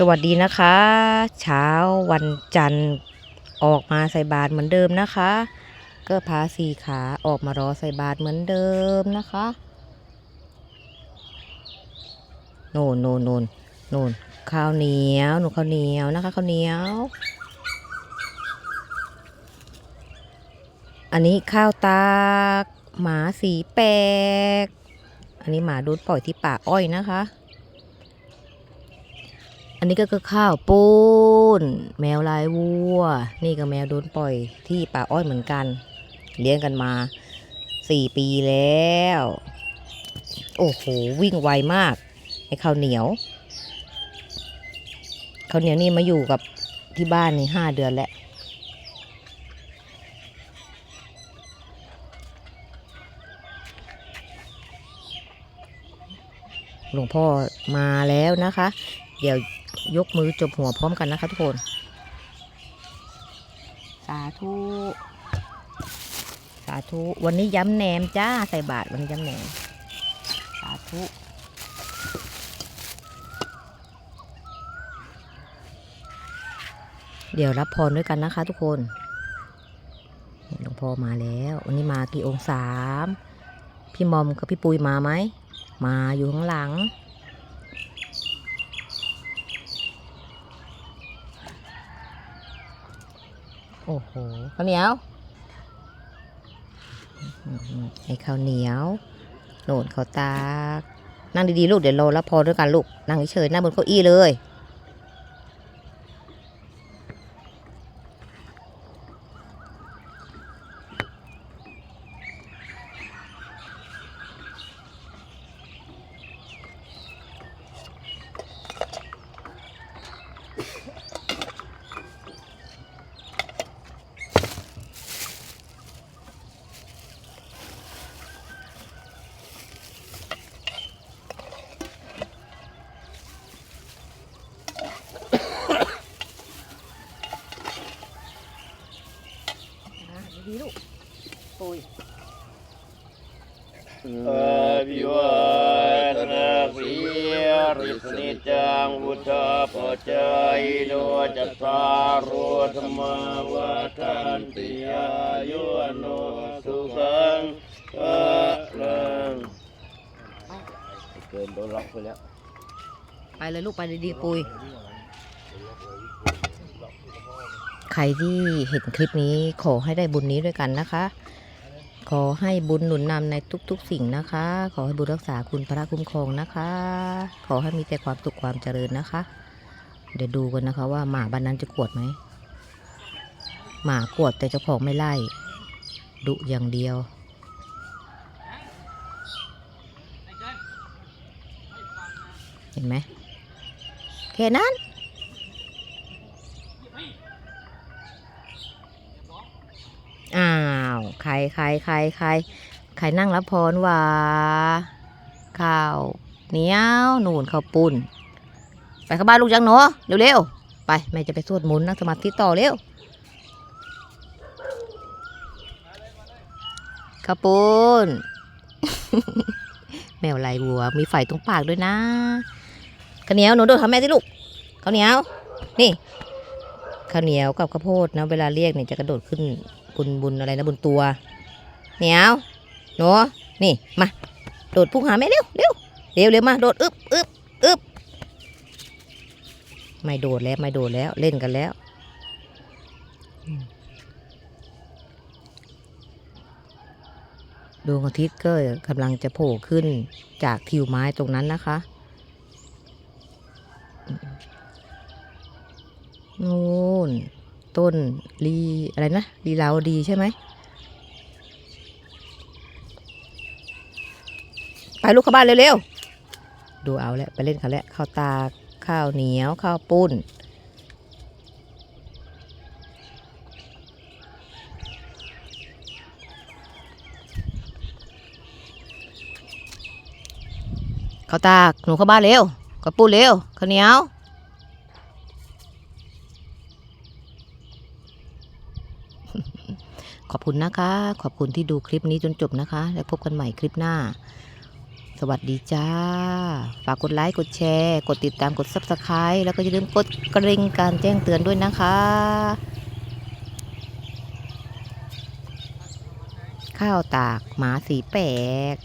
สวัสดีนะคะ เช้าวันจันทร์ออกมาใส่บาตรเหมือนเดิมนะคะ ก็พาสี่ขาออกมารอใส่บาตรเหมือนเดิมนะคะโน่นโน่นโน่นโน่นข้าวเหนียวหนูข้าวเหนียวนะคะข้าวเหนียว อันนี้ข้าวตากหมาสีแปลกอันนี้หมาโดปล่อยที่ป่าอ้อยนะคะ อันนี้ก็คือข้าวปูนแมวลายวัว นี่ก็แมวโดนปล่อยที่ป่าอ้อยเหมือนกัน เลี้ยงกันมาสี่ปีแล้ว โอ้โห วิ่งไวมากไอ้ข้าวเหนียวข้าวเหนียวนี่มาอยู่กับที่บ้านนี่ห้าเดือนแล้วหลวงพ่อมาแล้วนะคะ เดี๋ยว ยกมือจบหัวพร้อมกันนะคะทุกคน สาธุ สาธุ วันนี้ย้ำแหนมจ้าใส่บาทวันนี้ย้ำแหนม สาธุ เดี๋ยวรับพรด้วยกันนะคะทุกคนหลวงพ่อมาแล้ว วันนี้มากี่องค์สามพี่มอมกับพี่ปุยมาไหม มาอยู่ข้างหลัง โอ้โหข้าวเหนียวไอ้ข้าวเหนียวโหนดข้าวตาก นั่งดีๆลูกเดี๋ยวโลแล้วพอด้วยกันลูก นั่งเฉยๆนั่งบนเก้าอี้เลย ดีๆลูกปุยอภิวาทนาสีริสนิจังวุฒาปจายโนจัตตารโธรรมวัฏันติอายุวโนสุขังภะลังเกินโดนล็อกไปแล้ว ไปเลยลูกไปดีๆปุย ใครที่เห็นคลิปนี้ขอให้ได้บุญนี้ด้วยกันนะคะ ขอให้บุญหนุนนำในทุกๆ สิ่งนะคะ ขอให้บุญรักษาคุณพระคุ้มครองนะคะ ขอให้มีแต่ความสุขความเจริญนะคะ เดี๋ยวดูกันนะคะว่าหมาบ้านนั้นจะกวดไหมหมากวดแต่เจ้าของไม่ไล่ดุอย่างเดียวเห็นไหมแค่นั้น อ้าว ใครใครใครใครใครนั่งรับพรว่าข้าวเหนียวหนูนข้าวปุ้นไปเข้าบ้านลูกจังเนาะเร็วๆ ไป แม่จะไปสวดมนต์นั่งสมาธิต่อเร็วข้าวปุ้น แมวลายวัว มีไฟตรงปากด้วยนะข้าวเหนียวหนูโดดทำแม่สิลูกข้าวเหนียว นี่ ข้าวเหนียวกับข้าวโพดนะเวลาเรียกเนี่ยจะกระโดดขึ้นบุญบุญอะไรนะบนตัวเหนียวหนูนี่มาโดดพุ่งหาแม่เร็วเร็วเร็วเร็วมาโดดอึบอึบอึบไม่โดดแล้วไม่โดดแล้วเล่นกันแล้วดวงอาทิตย์ก็กำลังจะโผล่ขึ้นจากทิวไม้ตรงนั้นนะคะอืม นู่น ต้นลีอะไรนะลีลาวดีใช่ไหมไปลูกเข้าบ้านเร็วๆ ดูเอาแล้วไปเล่นเขาแล้วข้าวตาข้าวเหนียวข้าวปุ้นข้าวตากหนูเข้าบ้านเร็วข้าวปุ้นเร็วข้าวเหนียว ข อบคุณนะคะ ขอบคุณที่ดูคลิปนี้จนจบนะคะ แล้วพบกันใหม่คลิปหน้า สวัสดีจ้า ฝากกดไลค์กดแชร์ กดติดตามกด Subscribe แล้วก็อย่าลืมกดกระดิ่งการแจ้งเตือนด้วยนะคะ ข้าวตากหมาสีแปลก